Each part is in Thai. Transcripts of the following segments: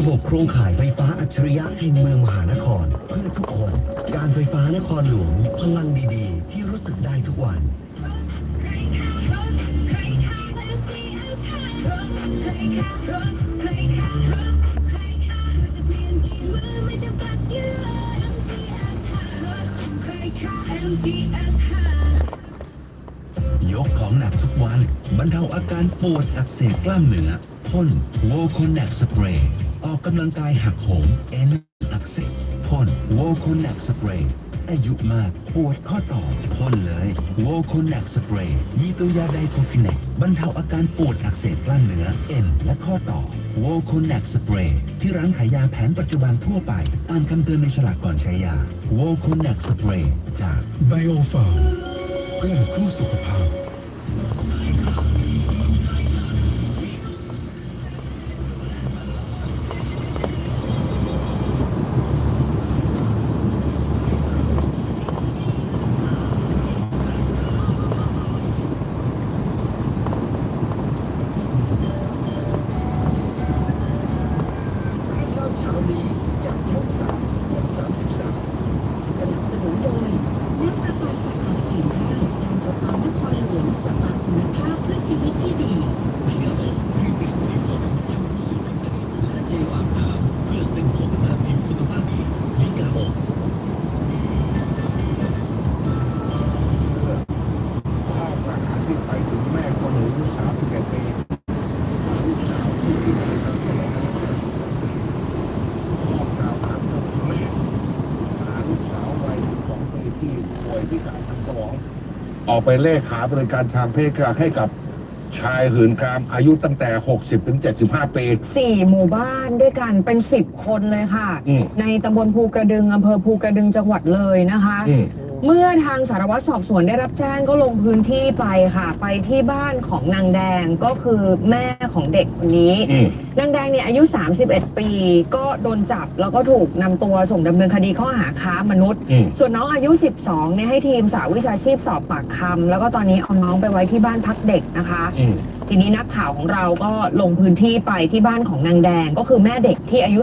ระบบโครงข่ายไฟฟ้าอัจฉริยะแห่งเมืองมหานคร เพื่อทุกคน การไฟฟ้านครหลวงพลังดีๆ ที่รู้สึกได้ทุกวัน ยกของหนักทุกวัน บรรเทาอาการปวดอักเสบกล้ามเนื้อพ่นโวโคแนกสเปรย์ ออกกำลังกายหักโหมเอ็นอักเสบพ่นโวโคแนกสเปรย์อายุมากปวดข้อต่อพ่นเลยโวโคแนกสเปรย์มีตัวยาไดโคฟินแนกบรรเทาอาการปวดอักเสบกล้ามเนื้อเอ็นและข้อต่อโวโคแนกสเปรย์ที่ร้านขายยาแผนปัจจุบันทั่วไปอ่านคำเตือนในฉลากก่อนใช้ยาโวโคแนกสเปรย์จากไบโอฟาร์มเพื่อคู่สุขภาพ ออกไปเล่ขาบริการทางเพศให้กับชายหื่นกามอายุตั้งแต่ 60 ถึง 75 ปี สี่หมู่บ้านด้วยกันเป็นสิบคนเลยค่ะ อืมในตำบลภูกระดึงอำเภอภูกระดึงจังหวัดเลยนะคะ อืม เมื่อทางสารวัตรสอบสวนได้รับแจ้งก็ลงพื้นที่ไปค่ะ ไปที่บ้านของนางแดงก็คือแม่ของเด็กคนนี้ อืม นางแดงเนี่ยอายุ 31 ปี ก็โดนจับแล้วก็ถูกนำตัวส่งดำเนินคดีข้อหาค้ามนุษย์ อืม ส่วนน้องอายุ 12เนี่ยให้ทีมสาววิชาชีพสอบปากคำแล้วก็ตอนนี้เอาน้องไปไว้ที่บ้านพักเด็กนะคะ อืม ทีนี้นักข่าวของเราก็ลงพื้นที่ไปที่บ้านของนางแดงก็คือแม่เด็กที่อายุ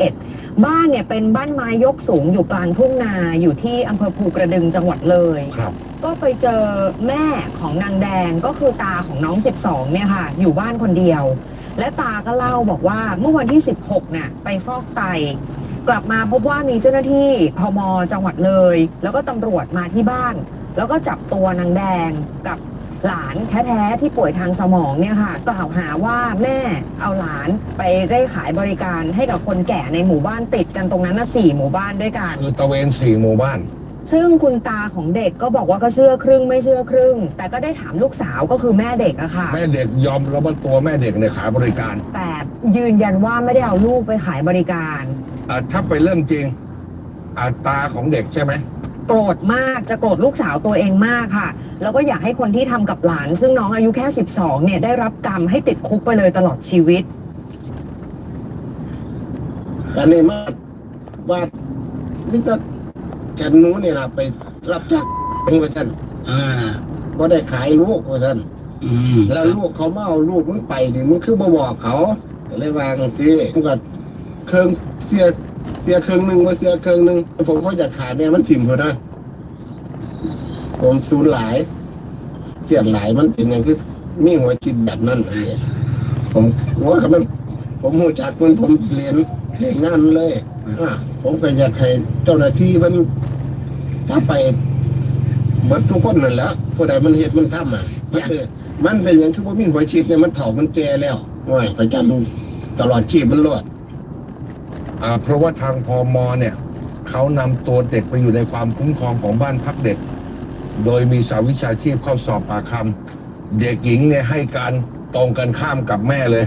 31 บ้านเนี่ยเป็นบ้านไม้ยกสูงอยู่กลางทุ่งนาอยู่ที่อำเภอภูกระดึงจังหวัดเลย ครับ ก็ไปเจอแม่ของนางแดงก็คือตาของน้อง 12 เนี่ยค่ะ อยู่บ้านคนเดียว และตาก็เล่าบอกว่าเมื่อวันที่ 16เนี่ยไปฟอกไต กลับมาพบว่ามีเจ้าหน้าที่พมจังหวัดเลย แล้วก็ตำรวจมาที่บ้าน แล้วก็จับตัวนางแดงกับ หลานแท้ๆที่ป่วยทางสมองเนี่ยค่ะกล่าวหาว่าแม่เอาหลานไปเร่ขายบริการให้กับคนแก่ในหมู่บ้านติดกันตรงนั้นนะสี่หมู่บ้านด้วยกัน คือตะเวนสี่หมู่บ้าน ซึ่งคุณตาของเด็กก็บอกว่าก็เชื่อครึ่งไม่เชื่อครึ่ง แต่ก็ได้ถามลูกสาวก็คือแม่เด็กอะค่ะ แม่เด็กยอมรับว่าตัวแม่เด็กเนี่ยขายบริการแต่ยืนยันว่าไม่ได้เอาลูกไปขายบริการ อ่าถ้าเป็นเรื่องจริงอาตาของเด็กใช่ไหม โกรธมากจะโกรธลูกสาวตัวเองมากค่ะ แล้วก็อยากให้คนที่ทำกับหลาน ซึ่งน้องอายุแค่ 12 เนี่ยได้รับกรรมให้ติดคุกไปเลยตลอดชีวิต อันนี้มาว่ามิตรแกนหนู้นี่นะไปรับจ้างเป็นว่าท่านอ่าก็ได้ขายลูกว่าท่านอืมแล้วลูกเขามาเอาลูกมึงไปนี่มึงคือบ่บอกเขาก็เลยวาจังสิมึงก็เครื่องเสีย เสียเครื่องหนึ่งว่าเสียเครื่องหนึ่งผมก็อยากขายแม่มันถิ่มเขาได้ผมสูญหลายเกลียดหลายมันเป็นอย่างที่มีหัวคิดแบบนั้นอันนี้ผมว่ากับมันผมหูจักมันผมเรียนเรียนงานเลยอะผมก็อยากให้เจ้าหน้าที่มันถ้าไปเบิดทุกคนนั่นแหละผู้ใดมันเหตุมันทำอะมันเป็นอย่างที่ว่ามีหัวคิดเนี่ยมันเถามันแก่แล้วว่าประจำตลอดชีพมันรอด เพราะว่าทางพอมเนี่ยเขานำตัวเด็กไปอยู่ในความคุ้มครองของบ้านพักเด็ก โดยมีสาวิชาชีพเข้าสอบปากคำเด็กหญิงเนี่ยให้การตรงกันข้ามกับแม่เลย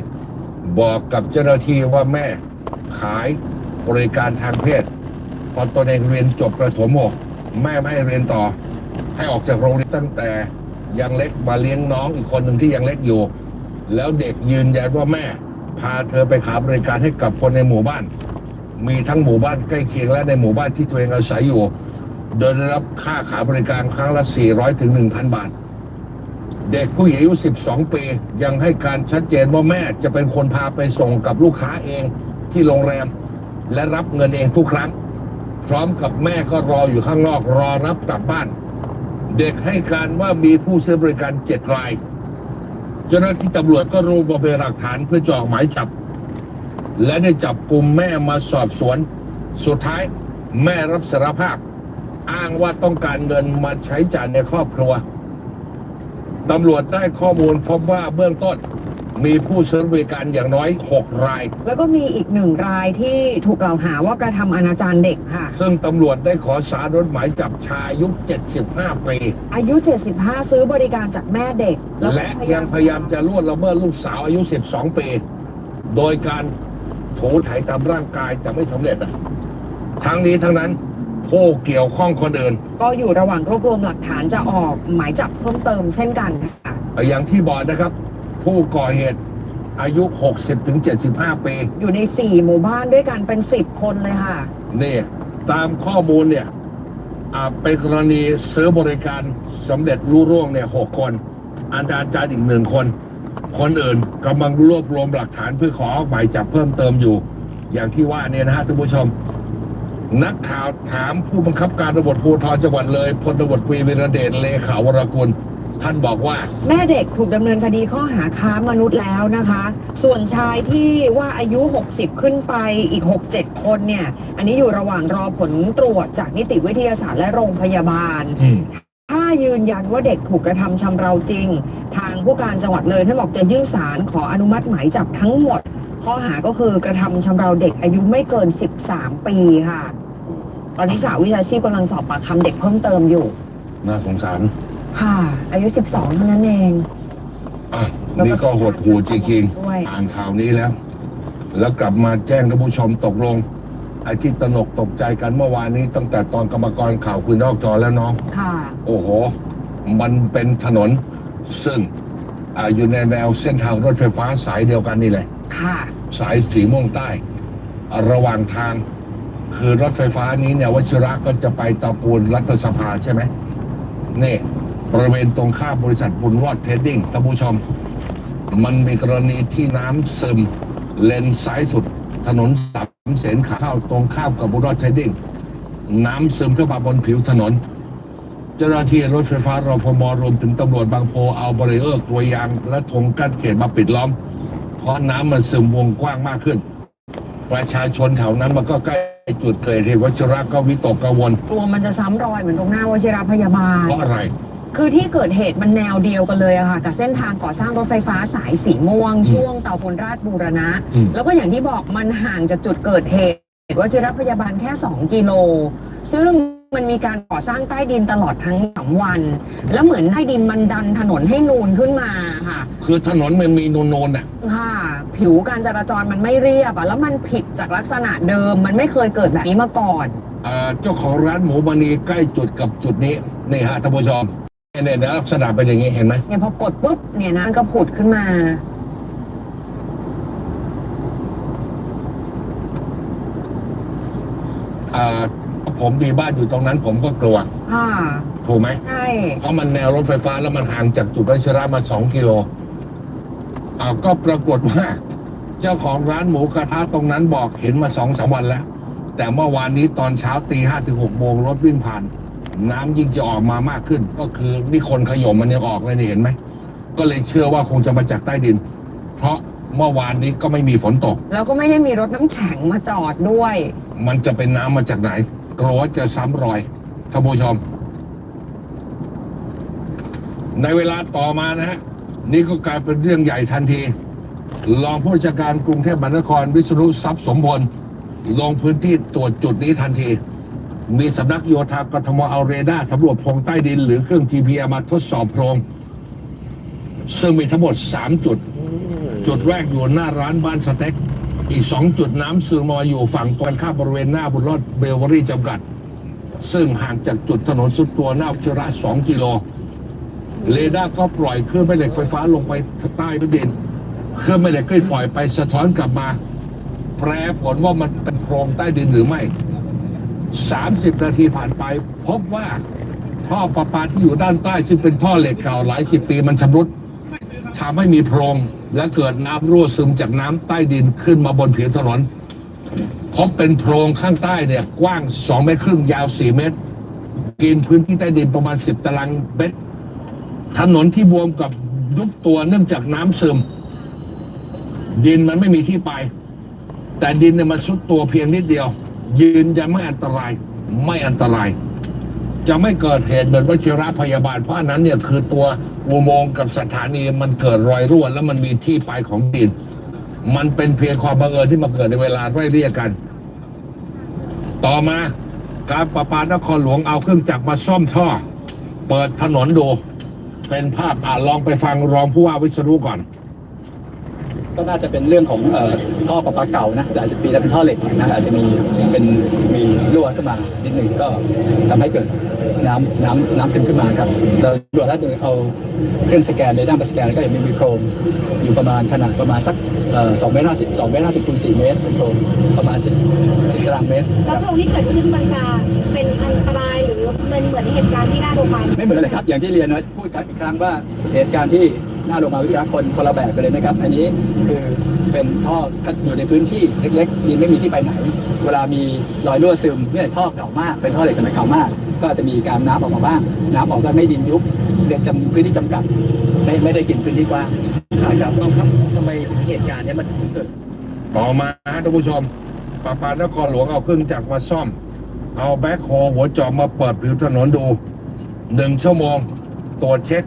บอกกับเจ้าหน้าที่ว่าแม่ขายบริการทางเพศพอตัวเองเรียนจบประถมหกแม่ไม่ให้เรียนต่อ ให้ออกจากโรงเรียนตั้งแต่ยังเล็กมาเลี้ยงน้องอีกคนหนึ่งที่ยังเล็กอยู่ แล้วเด็กยืนยันว่าแม่ พาเธอไปขายบริการให้กับคนในหมู่บ้าน มีทั้งหมู่บ้านใกล้เคียงและในหมู่บ้านที่ตัวเองอาศัยอยู่ โดยได้รับค่าขายบริการครั้งละ 400 ถึง 1,000 บาท เด็กผู้หญิงอายุ 12 ปี ยังให้การชัดเจนว่าแม่จะเป็นคนพาไปส่งกับลูกค้าเองที่โรงแรม และรับเงินเองทุกครั้ง พร้อมกับแม่ก็รออยู่ข้างนอกรอรับกลับบ้าน เด็กให้การว่ามีผู้ซื้อบริการเจ็ดราย เจ้าหน้าที่ตำรวจก็รวบรวมหลักฐานเพื่อจะอหมายจับ และได้จับกลุ่มแม่มาสอบสวน สุดท้ายแม่รับสารภาพ อ้างว่าต้องการเงินมาใช้จ่ายในครอบครัวตำรวจได้ข้อมูลพบว่าเบื้องต้นมีผู้ซื้อบริการอย่างน้อย 6 ราย แล้วก็มีอีกหนึ่งรายที่ถูกกล่าวหาว่ากระทำอนาจารเด็กค่ะ ซึ่งตำรวจได้ขอสารรถหมายจับชายอายุ 75 ปี อายุ 75 ซื้อบริการจากแม่เด็ก แล้วก็และยังพยายามจะล่วงละเมิดลูกสาวอายุ 12 ปี โดยการ ถูไถตามร่างกายแต่ไม่สำเร็จอะทั้งนี้ทั้งนั้นผู้เกี่ยวข้องคนอื่น ก็อยู่ระหว่างรวบรวมหลักฐานจะออกหมายจับเพิ่มเติมเช่นกันค่ะอย่างที่บอกนะครับ ผู้ก่อเหตุอายุ 60ถึง75 ปี อยู่ใน 4 หมู่บ้านด้วยกันเป็น 10 คนเลยค่ะ นี่ ตามข้อมูลเนี่ยอ่าเป็นกรณีซื้อบริการสำเร็จรู้ร่วงเนี่ยหกคน อันดาจารย์อีกหนึ่งคน คนอื่นกำลังรวบรวมหลักฐานเพื่อขอออกหมายจับเพิ่มเติมอยู่ อย่างที่ว่าเนี่ยนะฮะท่านผู้ชม นักข่าวถามผู้บังคับการตำรวจภูธรจังหวัดเลยพลตำรวจตรีวิรเดชเลขาวรกุลท่านบอกว่า แม่เด็กถูกดำเนินคดีข้อหาค้ามนุษย์แล้วนะคะ ส่วนชายที่ว่าอายุ 60 ขึ้นไปอีก 6-7 คนเนี่ย อันนี้อยู่ระหว่างรอผลตรวจจากนิติวิทยาศาสตร์และโรงพยาบาลอืมถ้า ยืนยันว่าเด็กถูกกระทำชำเราจริง ทางผู้การจังหวัดเลยท่านบอกจะยื่นสารขออนุมัติหมายจับทั้งหมด ข้อหาก็คือกระทำชำเราเด็กอายุไม่เกิน 13 ปีค่ะ ตอนนี้สาวิชาชีพกำลังสอบปากคำเด็กเพิ่มเติมอยู่ น่าสงสาร ค่ะ อายุ 12 เท่านั้นเองอะนี่ก็หดหูจริงด้วยๆอ่านข่าวนี้แล้ว แล้วกลับมาแจ้งท่านผู้ชมตกลง ไอ้ที่ตระหนกตกใจกันเมื่อวานนี้ตั้งแต่ตอนกรรมกรข่าวคุยนอกจอแล้วน้อง ค่ะ โอ้โห มันเป็นถนน ซึ่งอ่าอยู่ในแนวเส้นทางรถไฟฟ้าสายเดียวกันนี่แหละ ค่ะ สายสีม่วงใต้ ระหว่างทาง คือรถไฟฟ้านี้เนี่ยวชิระก็จะไปเตาปูนรัฐสภาใช่ไหมนี่บริเวณตรงข้ามบริษัทบุญรอดเทรดดิ้งท่านผู้ชม มันมีกรณีที่น้ำซึมเลนซ้ายสุด ถนนสามเสนขาเข้าตรงข้ามกับบุญรอดเทรดดิ้งน้ำซึมเข้ามาบนผิวถนน เจ้าหน้าที่รถไฟฟ้ารฟมรวมถึงตำรวจบางโพเอาบริเออร์กลัวยาง และธงกั้นเขตมาปิดล้อม เพราะน้ำมันซึมวงกว้างมากขึ้น ประชาชนแถวนั้นมันก็ใกล้จุดเกิดเหตุวัชระก็วิตกกังวลกลัวมันจะซ้ำรอยเหมือนตรงหน้าวชิรพยาบาลเพราะอะไร คือที่เกิดเหตุมันแนวเดียวกันเลยอะค่ะกับเส้นทางก่อสร้างรถไฟฟ้าสายสีม่วง ช่วงเตาพลราชบูรณะ อืม แล้วก็อย่างที่บอกมันห่างจากจุดเกิดเหตุวชิรพยาบาลแค่ 2 กิโล ซึ่งมันมีการก่อสร้างใต้ดินตลอดทั้งสามวัน แล้วเหมือนใต้ดินมันดันถนนให้นูนขึ้นมาค่ะ คือถนนมันมีโนนๆน่ะ ค่ะ ผิวการจราจรมันไม่เรียบอะแล้วมันผิดจากลักษณะเดิม มันไม่เคยเกิดแบบนี้มาก่อน เอ่อเจ้าของร้านหมูมณีใกล้จุดกับจุดนี้นี่ฮะท่านผู้ชม เนี่ยเนี่ยลักษณะเป็นอย่างนี้เห็นไหมเนี่ยพอกดปุ๊บเนี่ยนะมันก็ผุดขึ้นมา อ่าผมมีบ้านอยู่ตรงนั้น ผมก็กลัว ค่ะ ถูกไหม ใช่ เพราะมันแนวรถไฟฟ้าแล้วมันห่างจากจุดวัชระมาสองกิโลอ่าก็ปรากฏว่า เจ้าของร้านหมูกระทะตรงนั้นบอกเห็นมาสองสามวันแล้ว แต่เมื่อวานนี้ตอนเช้าตีห้าถึงหกโมงรถวิ่งผ่าน น้ำยิ่งจะออกมามากขึ้น ก็คือนี่คนขยมมันยังออกเลยนี่เห็นไหมก็เลยเชื่อว่าคงจะมาจากใต้ดิน เพราะเมื่อวานนี้ก็ไม่มีฝนตก แล้วก็ไม่ได้มีรถน้ำแข็งมาจอดด้วย มันจะเป็นน้ำมาจากไหนกลัวว่าจะซ้ำรอยท่านผู้ชมในเวลาต่อมานะฮะนี่ก็กลายเป็นเรื่องใหญ่ทันทีรองผู้จัดการกรุงเทพมหานครวิษณุทรัพย์สมพลลงพื้นที่ตรวจจุดนี้ทันที มีสำนักโยธากทมเอาเรดาร์สำรวจโพรงใต้ดิน หรือเครื่อง GPS มาทดสอบโพรง ซึ่งมีทั้งหมด 3 จุด จุดแรกอยู่หน้าร้านบ้านสเต็ก อีกสองจุดน้ำซึมมาอยู่ฝั่งตรงข้ามบริเวณหน้าบุญรอดเบลวอรี่จำกัด ซึ่งห่างจากจุดถนนสุดตัวหน้าอุจระสองกิโล เรดาร์ก็ปล่อยเครื่องแม่เหล็กไฟฟ้าลงไปใต้พื้นดิน เครื่องแม่เหล็กก็ปล่อยไปสะท้อนกลับมา แปรผลว่ามันเป็นโพรงใต้ดินหรือไม่ 30 นาทีผ่านไป พบว่าท่อประปาที่อยู่ด้านใต้ ซึ่งเป็นท่อเหล็กเก่าหลายสิบปีมันชำรุดทำให้มีโพรงและเกิดน้ำรั่วซึมจากน้ำใต้ดินขึ้นมาบนผิวถนนพบเป็นโพรงข้างใต้เนี่ยกว้าง 2 เมตรครึ่งยาว 4 เมตร กินพื้นที่ใต้ดินประมาณ 10 ตารางเมตร ถนนที่บวมกับยุบตัวเนื่องจากน้ำซึม ดินมันไม่มีที่ไป แต่ดินเนี่ยมันซุดตัวเพียงนิดเดียว ยืนยันไม่อันตราย ไม่อันตราย จะไม่เกิดเหตุเหมือนวชิระพยาบาลเพราะนั้นเนี่ยคือตัวอุโมงค์กับสถานีมันเกิดรอยรั่วแล้วมันมีที่ไปของดิน มันเป็นเพียงความบังเอิญที่มาเกิดในเวลาไล่เรียกกัน ต่อมาการประปานครหลวงเอาเครื่องจักรมาซ่อมท่อ เปิดถนนดู เป็นภาพอ่าลองไปฟังรองผู้ว่าวิศนุก่อน ก็น่าจะเป็นเรื่องของเอ่อท่อประปาเก่านะหลายสิบปีแล้วเป็นท่อเหล็กนะอาจจะมีเป็นมีรั่วขึ้นมานิดหนึ่งก็ทำให้เกิดน้ำน้ำน้ำซึมขึ้นมาครับเราตรวจแล้วโดยเอาเครื่องสแกนเรดาร์มาสแกนแล้วก็เห็นมีโครมอยู่ประมาณขนาดประมาณสักเอ่อสองเมตรห้าสิบสองเมตรห้าสิบคูณสี่เมตรเป็นโครมประมาณสิบสิบตารางเมตรแล้วโพรงที่เกิดขึ้นมันจะเป็นอันตรายหรือมันเหมือนเหตุการณ์ที่น่าโรงพยาบาลไม่เหมือนเลยครับ อย่างที่เรียนนะพูดอีกครั้งว่าเหตุการณ์ที่ หน้าโรงพยาบาลวิชาคนคนละแบบกันเลยนะครับ อันนี้คือเป็นท่ออยู่ในพื้นที่เล็กๆดินไม่มีที่ไปไหน เวลามีรอยรั่วซึมเนี่ยท่อเก่ามาก เป็นท่อเหล็กสมัยเก่ามาก ก็อาจจะมีการน้ำออกมาบ้าง น้ำออกก็ไม่ดินยุบเรียนจำพื้นที่จำกัด ไม่ไม่ได้กินพื้นที่กว้างครับครับทำไมเหตุการณ์นี้มันเกิดต่อมาฮะท่านผู้ชมปราปานครหลวงเอาเครื่องจักรมาซ่อม เอาแบ็คโฮหัวจอบมาเปิดผิวถนนดูหนึ่งชั่วโมงตรวจเช็ค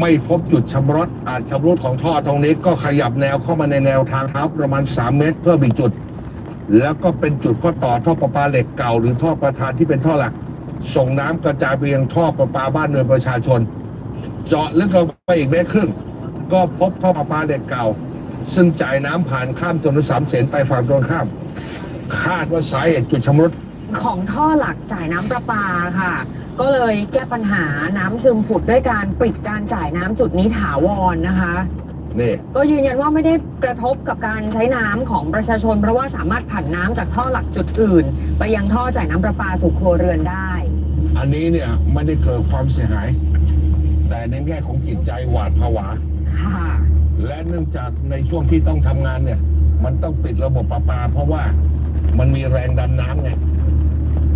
ไม่พบจุดชำรุดอาจชำรุดของท่อตรงนี้ก็ขยับแนวเข้ามาในแนวทางเท้าประมาณ 3 เมตร เพิ่มอีกจุด แล้วก็เป็นจุดข้อต่อท่อประปาเหล็กเก่า หรือท่อประธานที่เป็นท่อหลัก ส่งน้ำกระจายไปยังท่อประปาบ้านเรือนประชาชน เจาะลึกลงไปอีกเมตรครึ่ง ก็พบท่อประปาเหล็กเก่า ซึ่งจ่ายน้ำผ่านข้ามถนนสามเสนไปฝั่งตรงข้าม คาดว่าสาเหตุจุดชำรุด ของท่อหลักจ่ายน้ำประปาค่ะ ก็เลยแก้ปัญหาน้ำซึมผุดด้วยการปิดการจ่ายน้ำจุดนี้ถาวรนะคะ นี่ก็ยืนยันว่าไม่ได้กระทบกับการใช้น้ำของประชาชน เพราะว่าสามารถผันน้ำจากท่อหลักจุดอื่น ไปยังท่อจ่ายน้ำประปาสู่ครัวเรือนได้ อันนี้เนี่ยไม่ได้เกิดความเสียหาย แต่ในแง่ของจิตใจหวาดผวา ค่ะ และเนื่องจากในช่วงที่ต้องทำงานเนี่ย มันต้องปิดระบบประปา เพราะว่ามันมีแรงดันน้ำไง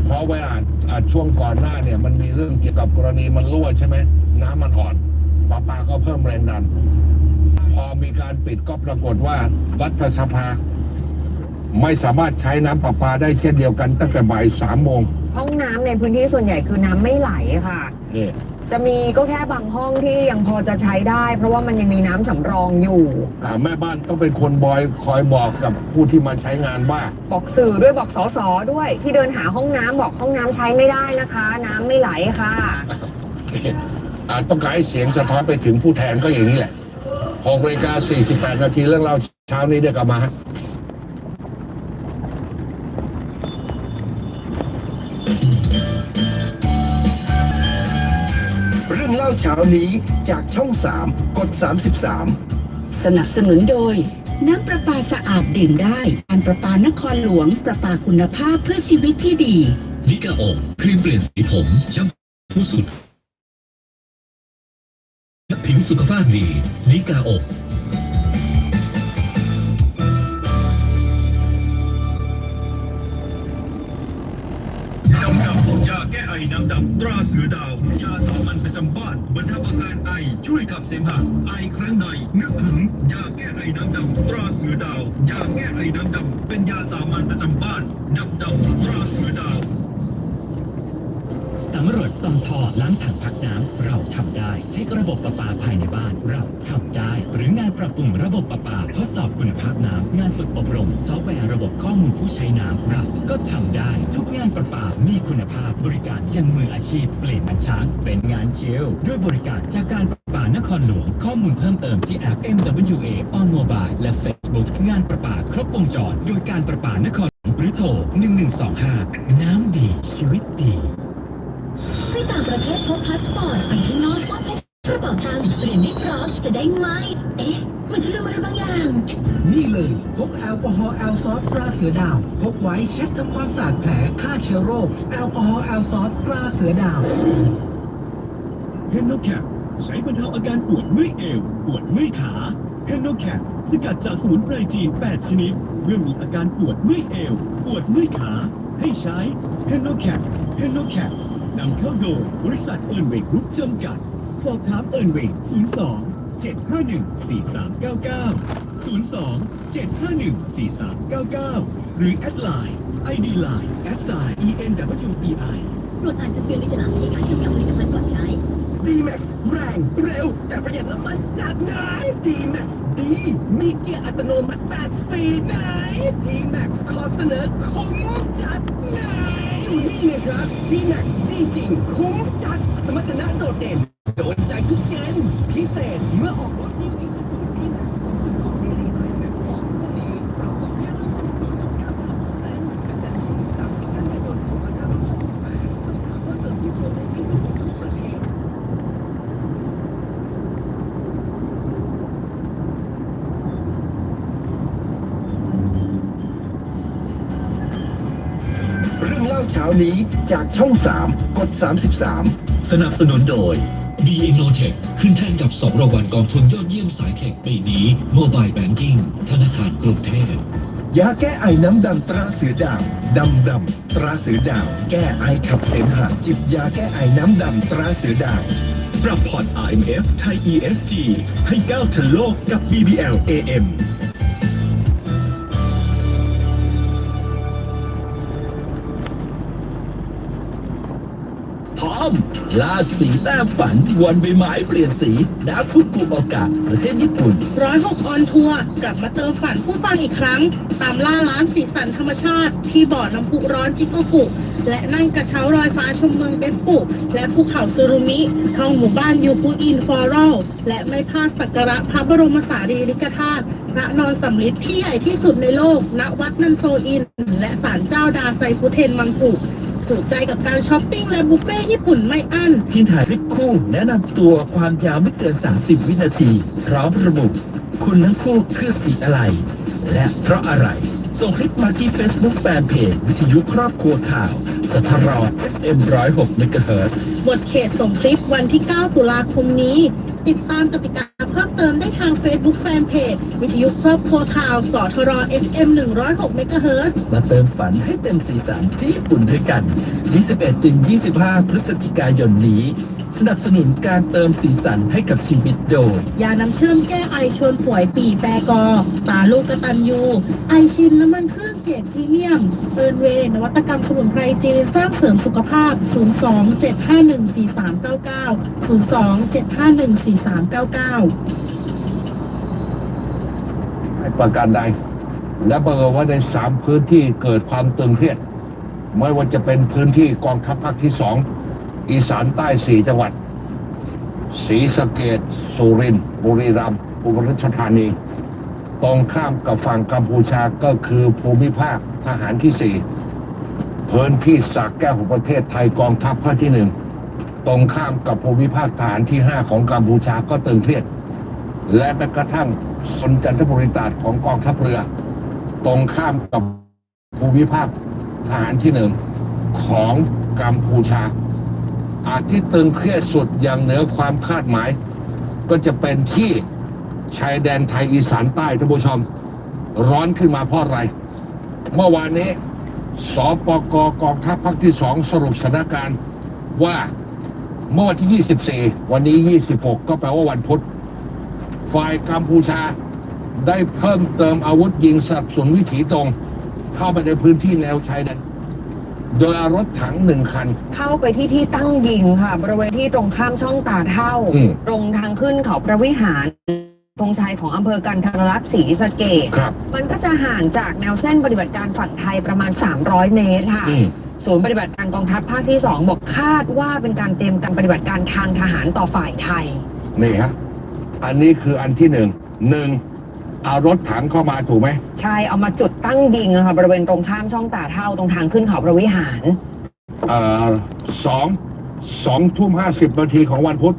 เพราะว่าอ่าช่วงก่อนหน้าเนี่ย มันมีเรื่องเกี่ยวกับกรณีมันรั่วใช่ไหมน้ำมันอ่อนประปาก็เพิ่มแรงดัน พอมีการปิดก็ปรากฏว่ารัฐสภา ไม่สามารถใช้น้ำประปาได้เช่นเดียวกันตั้งแต่บ่ายสามโมงห้องน้ำในพื้นที่ส่วนใหญ่คือน้ำไม่ไหลค่ะนี่ จะมีก็แค่บางห้องที่ยังพอจะใช้ได้ เพราะว่ามันยังมีน้ำสำรองอยู่ อ่าแม่บ้านต้องเป็นคนบอยคอยบอกกับผู้ที่มาใช้งานว่าบอกสื่อด้วยบอกสอสอด้วย ที่เดินหาห้องน้ำบอกห้องน้ำใช้ไม่ได้นะคะ น้ำไม่ไหลค่ะอ่าต้องการให้เสียงสะท้อนไปถึงผู้แทนก็อย่างนี้แหละ6นาฬิกา48 นาทีเรื่องเล่าเช้านี้เดี๋ยวกลับมาฮะ เรื่องเล่าเช้านี้จากช่อง 3 กด 33 สนับสนุนโดย น้ำประปาสะอาดดื่มได้การประปานครหลวงประปาคุณภาพเพื่อชีวิตที่ดีนิกาโอครีมเปลี่ยนสีผมแชมพูสูตรผิวสุขภาพดีลิกาอบน้ำดำยาแก้ไอน้ำดำตราเสือดาวยาสามั เสมหะไอครั้งใด นึกถึงยาแก้ไอน้ำดำตราเสือดาว ยาแก้ไอน้ำดำเป็นยาสามัญประจำบ้านน้ำดำตราเสือดาว สำรวจซ่อมท่อ ล้างถังพักน้ำเราทำได้เช็คระบบประปาภายในบ้านเราทำได้ หรืองานปรับปรุงระบบประปาทดสอบคุณภาพน้ำงานฝึกอบรม ซอฟต์แวร์ระบบข้อมูลผู้ใช้น้ำเราก็ทำได้ ทุกงานประปามีคุณภาพบริการยังมืออาชีพเปลี่ยนมันช้างเป็นงานเชียวด้วยบริการจากการประปานครหลวงข้อมูลเพิ่มเติมที่แอป MWA on mobile และ Facebook งานประปาครบวงจรโดยการประปานครหลวงหรือโทร1125 น้ำดีชีวิตดี ต่างประเทศพกพาสปอร์ตไปข้างนอกต้องพกกระเป๋าตังค์เรียนไม่พร้อมจะได้ไหมเอ๊ะ มันจะเรื่องอะไรบางอย่าง นี่เลยพกแอลกอฮอล์แอลซอสตราเสือดาวพกไว้เช็ดทำความสะอาดแผลฆ่าเชื้อโรคแอลกอฮอล์แอลซอสตราเสือดาวเฮนโนแคปใช้บรรเทาอาการปวดเมื่อยเอว ปวดเมื่อยขาเฮนโนแคปสกัดจากสมุนไพรจีน 8 ชนิด เมื่อมีอาการปวดเมื่อยเอว ปวดเมื่อยขา ให้ใช้เฮนโนแคปเฮนโนแคป นำเข้าโดยบริษัทเอิร์นเวกรุ๊ปจำกัด สอบถามเอิร์นเวก02 751 4399 02 751 4399 หรือแอดไลน์ ID Line แอดไซน์ ENWEI โปรดอ่านคำเตือนในฉลากในการกำกับผลิตภัณฑ์ก่อนใช้ D-Max แรงเร็ว แต่ประหยัดน้ำมันจัดไหน D-Max ดีมีเกียร์อัตโนมัติ8สปีดไหน D-Max ขอเสนอคุ้มจัดไหน นี่เลยครับ D-Max ดีจริงคุ้มจัดสมรรถนะโดดเด่นโดนใจทุกเจนพิเศษเมื่อออกรถที่ดีสุดๆ D-Max สุดยอดดีเลยแบบของพวกนี้เราต้องเรียนรู้โดยต้องการความเต้นกันแต่ที่สามสิบกันยายนของพันห้าร้อยหกสิบแปดสอบถามเพิ่มเติมที่โชว์ในที่สุดของประเทศ เรื่องเล่าเช้านี้ จากช่อง 3 กด 33 สนับสนุนโดย b i n o t e c h ขึ้นแท่นกับ 2รางวัลกองทุนยอดเยี่ยมสายเทคปีนี้ Mobile Banking ธนาคารกรุงเทพยาแก้ไอน้ำดำตราเสือดาวดำดำตราเสือดาว แก้ไอขับเสมหะจิบยาแก้ไอน้ำดำตราเสือดาวปรับพอร์ต IMF ไทย ESG ให้ก้าวทันโลกกับ BBL AM ล่าสีแต้มฝัน วันใบไม้เปลี่ยนสีณฟุกุโอกะประเทศญี่ปุ่น ร้อยหกออนทัวร์กลับมาเติมฝันผู้ฟังอีกครั้ง ตามล่าร้านสีสันธรรมชาติ ที่บ่อน้ำพุร้อนจิโกกุ และนั่งกระเช้ารอยฟ้าชมเมืองเบปปุ และภูเขาซูรุมิท่องหมู่บ้านยูปุอินฟอรัลและไม่พลาดสักการะพระบรมสารีริกธาตุพระนอนสำริดที่ใหญ่ที่สุดในโลกณวัดนันโซอิน และศาลเจ้าดาไซฟุเทนมังกุ จุใจกับการช้อปปิ้งและบุฟเฟ่ต์ญี่ปุ่นไม่อั้น ทีมถ่ายคลิปคู่แนะนำตัวความยาวไม่เกิน 30 วินาที พร้อมระบุ คุณทั้งคู่คือสีอะไร และเพราะอะไร ส่งคลิปมาที่ Facebook แฟนเพจวิทยุครอบครัวข่าวสทร FM 106 MHz หมดเขตส่งคลิปวันที่ 9 ตุลาคมนี้ ติดตามกติกาเพิ่มเติมได้ทาง Facebook Fanpage วิทยุครอบครัวข่าวสทร FM 106 MHz มาเติมฝันให้เต็มสีสันที่ญี่ปุ่นด้วยกัน 21ถึง25 พฤศจิกายนนี้ สนับสนุนการเติมสีสันให้กับชีวิตโดยยาน้ำเชื่อมแก้ไอชวนป่วยปีแปรกอตาลูกกระตันยูไอชินน้ำมันเครื่อง เกรดพรีเมียมเอิร์นเวนวัตกรรมสมุนไพรจีนสร้างเสริมสุขภาพ 02-751-4399 02-751-4399ให้ประการใด และบังเอิญว่าในสามพื้นที่เกิดความตึงเครียด ไม่ว่าจะเป็นพื้นที่กองทัพภาคที่สองอีสานใต้สี่จังหวัดศรีสะเกดสุรินทร์บุรีรัมย์อุบลราชธานี ตรงข้ามกับฝั่งกัมพูชาก็คือภูมิภาคทหารที่สี่พื้นที่สากแก้วของประเทศไทยกองทัพภาคที่หนึ่งตรงข้ามกับภูมิภาคทหารที่ห้าของกัมพูชาก็ตึงเครียดและแม้กระทั่งสนจันทบุรีตราดของกองทัพเรือ ตรงข้ามกับภูมิภาคทหารที่หนึ่งของกัมพูชา อาจที่ตึงเครียดสุดอย่างเหนือความคาดหมาย ก็จะเป็นที่ ชายแดนไทยอีสานใต้ท่านผู้ชม ร้อนขึ้นมาเพราะอะไร เมื่อวานนี้สปกกองทัพภาคที่สองสรุปสถานการณ์ว่าเมื่อวันที่ 24 วันนี้ 26 ก็แปลว่าวันพุธฝ่ายกัมพูชาได้เพิ่มเติมอาวุธยิงสนับสนุนวิถีตรง เข้าไปในพื้นที่แนวชายแดนโดยเอารถถังหนึ่งคัน เข้าไปที่ที่ตั้งยิงค่ะ บริเวณที่ตรงข้ามช่องตาเท่า อืม ตรงทางขึ้นเขาพระวิหาร ตรงชายของอำเภอกันทรลักษณ์ศรีสะเกดครับ มันก็จะห่างจากแนวเส้นปฏิบัติการฝั่งไทยประมาณ 300 เมตรค่ะ อืม ศูนย์ปฏิบัติการกองทัพภาคที่ 2 บอกคาดว่าเป็นการเตรียมการปฏิบัติการทางทหารต่อฝ่ายไทย นี่ฮะ อันนี้คืออันที่หนึ่ง หนึ่งเอารถถังเข้ามาถูกไหม ใช่เอามาจุดตั้งยิงอะค่ะบริเวณตรงข้ามช่องตาเท่าตรงทางขึ้นเขาพระวิหาร เอ่อสอง สองทุ่มห้าสิบนาทีของวันพุธ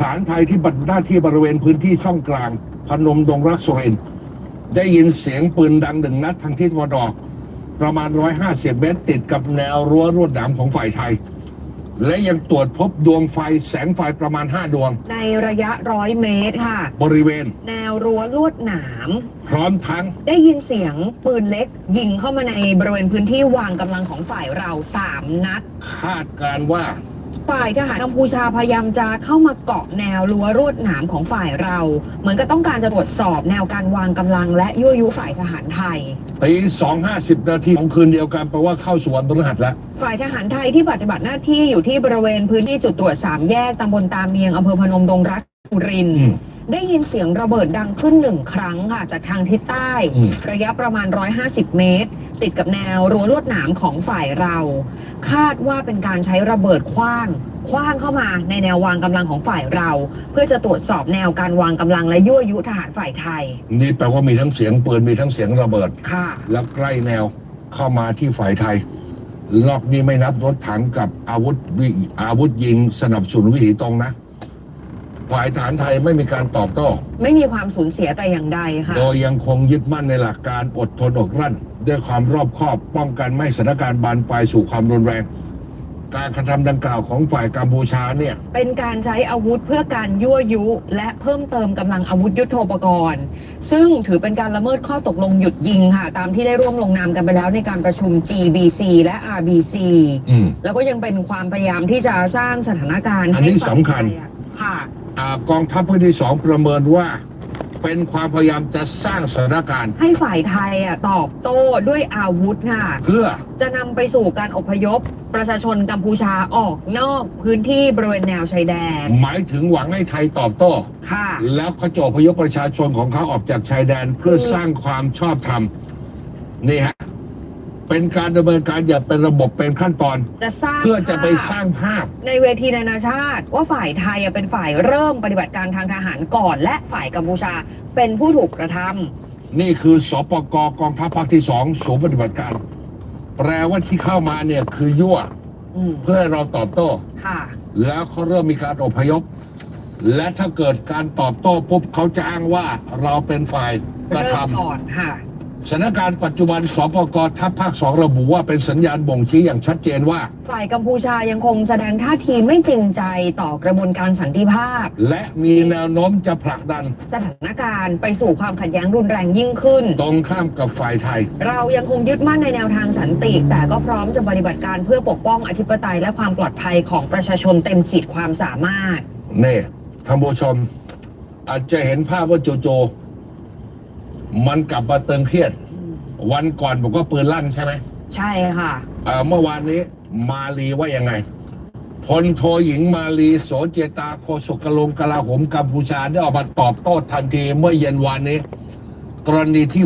ฐานไทยที่บัตรหน้าที่บริเวณพื้นที่ช่องกลาง พนมดงรักสุรินทร์ได้ยินเสียงปืนดังหนึ่งนัดทางทิศตะวันออก ประมาณ 150 เมตรติดกับแนวรั้วรวดหนามของฝ่ายไทย และยังตรวจพบดวงไฟแสงไฟประมาณ 5 ดวง ในระยะร้อยเมตรค่ะ บริเวณ แนวรั้วลวดหนาม พร้อมทั้งได้ยินเสียงปืนเล็ก ยิงเข้ามาในบริเวณพื้นที่วางกำลังของฝ่ายเราสามนัด คาดการณ์ว่า ฝ่ายทหารกัมพูชาพยายามจะเข้ามาเกาะแนวรั้วรวดหนามของฝ่ายเรา เหมือนกับต้องการจะตรวจสอบแนวการวางกำลังและยั่วยุฝ่ายทหารไทยตีสองห้าสิบนาทีของคืนเดียวกันแปลว่าเข้าสวนพฤหัสแล้ว ฝ่ายทหารไทยที่ปฏิบัติหน้าที่อยู่ที่บริเวณพื้นที่จุดตรวจสามแยกตำบลตาเมียงอำเภอพนมดงรักสุรินทร์อืม ได้ยินเสียงระเบิดดังขึ้นหนึ่งครั้งค่ะจากทางทิศใต้ อืม ระยะประมาณ 150 เมตร ติดกับแนวรั้วลวดหนามของฝ่ายเรา คาดว่าเป็นการใช้ระเบิดคว้างคว้างเข้ามาในแนววางกำลังของฝ่ายเรา เพื่อจะตรวจสอบแนวการวางกำลังและยั่วยุทหารฝ่ายไทย นี่แปลว่ามีทั้งเสียงปืนมีทั้งเสียงระเบิดค่ะ แล้วใกล้แนวเข้ามาที่ฝ่ายไทยรอบนี้ไม่นับรถถังกับอาวุธวิอาวุธยิงสนับสนุนวิถีตรงนะ ฝ่ายฐานไทยไม่มีการตอบโต้ไม่มีความสูญเสียแต่อย่างใดค่ะ โดยยังคงยึดมั่นในหลักการอดทนอดกลั้น ด้วยความรอบคอบป้องกันไม่ให้สถานการณ์บานปลายสู่ความรุนแรง การกระทำดังกล่าวของฝ่ายกัมพูชาเนี่ยเป็นการใช้อาวุธเพื่อการยั่วยุ และเพิ่มเติมกำลังอาวุธยุโทโธปกรณ์ ซึ่งถือเป็นการละเมิดข้อตกลงหยุดยิงค่ะ ตามที่ได้ร่วมลงนามกันไปแล้วในการประชุม GBC และ RBC อืมแล้วก็ยังเป็นความพยายามที่จะสร้างสถานการณ์อันนี้ให้ฝ่ายสำคัญ ไทยอะค่ะอา กองทัพภาคที่สองประเมินว่า เป็นความพยายามจะสร้างสถานการณ์ ให้ฝ่ายไทยอะตอบโต้ด้วยอาวุธค่ะ เพื่อจะนำไปสู่การอพยพประชาชนกัมพูชาออกนอกพื้นที่บริเวณแนวชายแดนหมายถึงหวังให้ไทยตอบโต้ ค่ะ แล้วก็จะอพยพประชาชนของเขาออกจากชายแดนเพื่อสร้างความชอบธรรมนี่ฮะ เป็นการดำเนินการอย่างเป็นระบบเป็นขั้นตอน จะสร้างเพื่อจะไปภาพสร้างภาพ ในเวทีนานาชาติ ว่าฝ่ายไทยอะเป็นฝ่ายเริ่มปฏิบัติการทางทหารก่อน และฝ่ายกัมพูชาเป็นผู้ถูกกระทำนี่คือสปกกองทัพภาคที่สองศูนย์ปฏิบัติการ แปลว่าที่เข้ามาเนี่ยคือยั่วอืมเพื่อให้เราตอบโต้ ค่ะ แล้วเขาเริ่มมีการอพยพ และถ้าเกิดการตอบโต้ปุ๊บเขาจะอ้างว่าเราเป็นฝ่ายกระเริ่ทำ มก่อนค่ะ สถานการณ์ปัจจุบันสปกทัพภาคสองระบุว่าเป็นสัญญาณบ่งชี้อย่างชัดเจนว่า ฝ่ายกัมพูชายังคงแสดงท่าทีไม่จริงใจต่อกระบวนการสันติภาพ และมีแนวโน้มจะผลักดัน สถานการณ์ไปสู่ความขัดแย้งรุนแรงยิ่งขึ้น ตรงข้ามกับฝ่ายไทย เรายังคงยึดมั่นในแนวทางสันติ แต่ก็พร้อมจะปฏิบัติการเพื่อปกป้องอธิปไตยและความปลอดภัยของประชาชนเต็มขีดความสามารถนี่ท่านผู้ชมอาจจะเห็นภาพว่าโจโจ มันกลับมาเติงเครียด วันก่อนบอกว่าปืนลั่นใช่ไหมใช่ค่ะเอ่อเมื่อวานนี้มาลีว่ายังไงพลโทหญิงมาลีโสเจตาโคศกกะลงกลาโหมกัมพูชาได้ออกมาตอบโต้ทันทีเมื่อเย็นวานนี้ กรณีที่